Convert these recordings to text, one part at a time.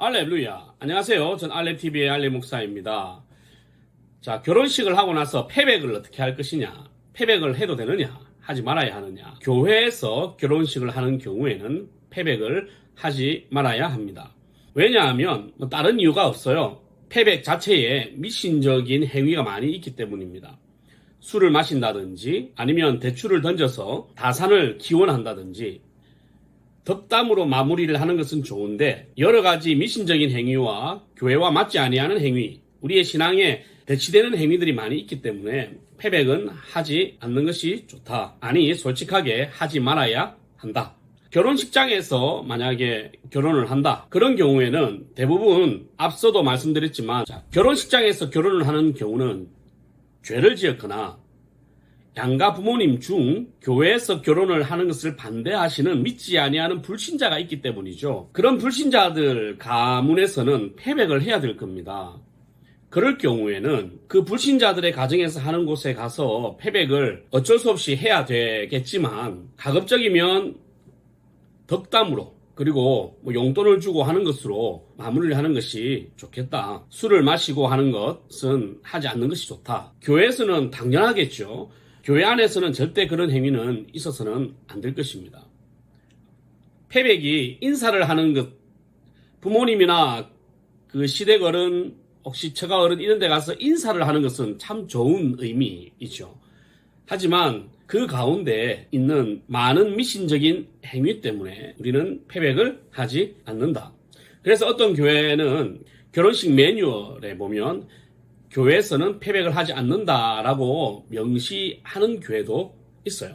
알렐루야. 안녕하세요. 전 알렙TV의 알렙 목사입니다. 자, 결혼식을 하고 나서 패백을 어떻게 할 것이냐? 패백을 해도 되느냐? 하지 말아야 하느냐? 교회에서 결혼식을 하는 경우에는 패백을 하지 말아야 합니다. 왜냐하면 뭐 다른 이유가 없어요. 패백 자체에 미신적인 행위가 많이 있기 때문입니다. 술을 마신다든지 아니면 대출을 던져서 다산을 기원한다든지 덕담으로 마무리를 하는 것은 좋은데 여러 가지 미신적인 행위와 교회와 맞지 아니하는 행위, 우리의 신앙에 대치되는 행위들이 많이 있기 때문에 패백은 하지 않는 것이 좋다. 아니 솔직하게 하지 말아야 한다. 결혼식장에서 만약에 결혼을 한다. 그런 경우에는 대부분 앞서도 말씀드렸지만 자, 결혼식장에서 결혼을 하는 경우는 죄를 지었거나 양가 부모님 중 교회에서 결혼을 하는 것을 반대하시는 믿지 아니하는 불신자가 있기 때문이죠. 그런 불신자들 가문에서는 패백을 해야 될 겁니다. 그럴 경우에는 그 불신자들의 가정에서 하는 곳에 가서 패백을 어쩔 수 없이 해야 되겠지만 가급적이면 덕담으로 그리고 뭐 용돈을 주고 하는 것으로 마무리를 하는 것이 좋겠다. 술을 마시고 하는 것은 하지 않는 것이 좋다. 교회에서는 당연하겠죠. 교회 안에서는 절대 그런 행위는 있어서는 안 될 것입니다. 패백이 인사를 하는 것, 부모님이나 그 시댁 어른, 혹시 처가 어른 이런 데 가서 인사를 하는 것은 참 좋은 의미이죠. 하지만 그 가운데 있는 많은 미신적인 행위 때문에 우리는 패백을 하지 않는다. 그래서 어떤 교회는 결혼식 매뉴얼에 보면 교회에서는 패백을 하지 않는다라고 명시하는 교회도 있어요.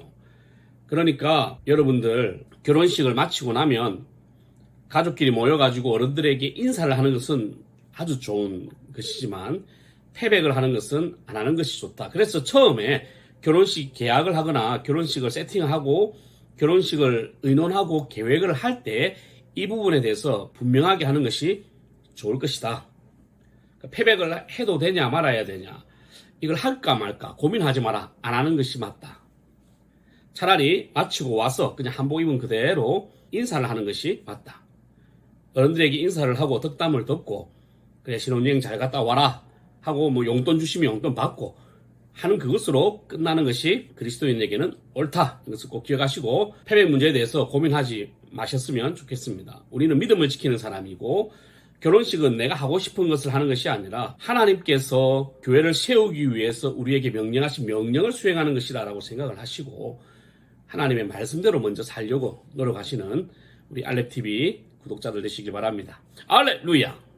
그러니까 여러분들 결혼식을 마치고 나면 가족끼리 모여가지고 어른들에게 인사를 하는 것은 아주 좋은 것이지만 패백을 하는 것은 안 하는 것이 좋다. 그래서 처음에 결혼식 계약을 하거나 결혼식을 세팅하고 결혼식을 의논하고 계획을 할 때 이 부분에 대해서 분명하게 하는 것이 좋을 것이다. 그러니까 패백을 해도 되냐 말아야 되냐 이걸 할까 말까 고민하지 마라 안 하는 것이 맞다. 차라리 마치고 와서 그냥 한복 입은 그대로 인사를 하는 것이 맞다. 어른들에게 인사를 하고 덕담을 듣고 그래 신혼여행 잘 갔다 와라 하고 뭐 용돈 주시면 용돈 받고 하는 그것으로 끝나는 것이 그리스도인에게는 옳다. 이것을 꼭 기억하시고 패백 문제에 대해서 고민하지 마셨으면 좋겠습니다. 우리는 믿음을 지키는 사람이고 결혼식은 내가 하고 싶은 것을 하는 것이 아니라 하나님께서 교회를 세우기 위해서 우리에게 명령하신 명령을 수행하는 것이다라고 생각을 하시고 하나님의 말씀대로 먼저 살려고 노력하시는 우리 알렙TV 구독자들 되시길 바랍니다. 알렐루야!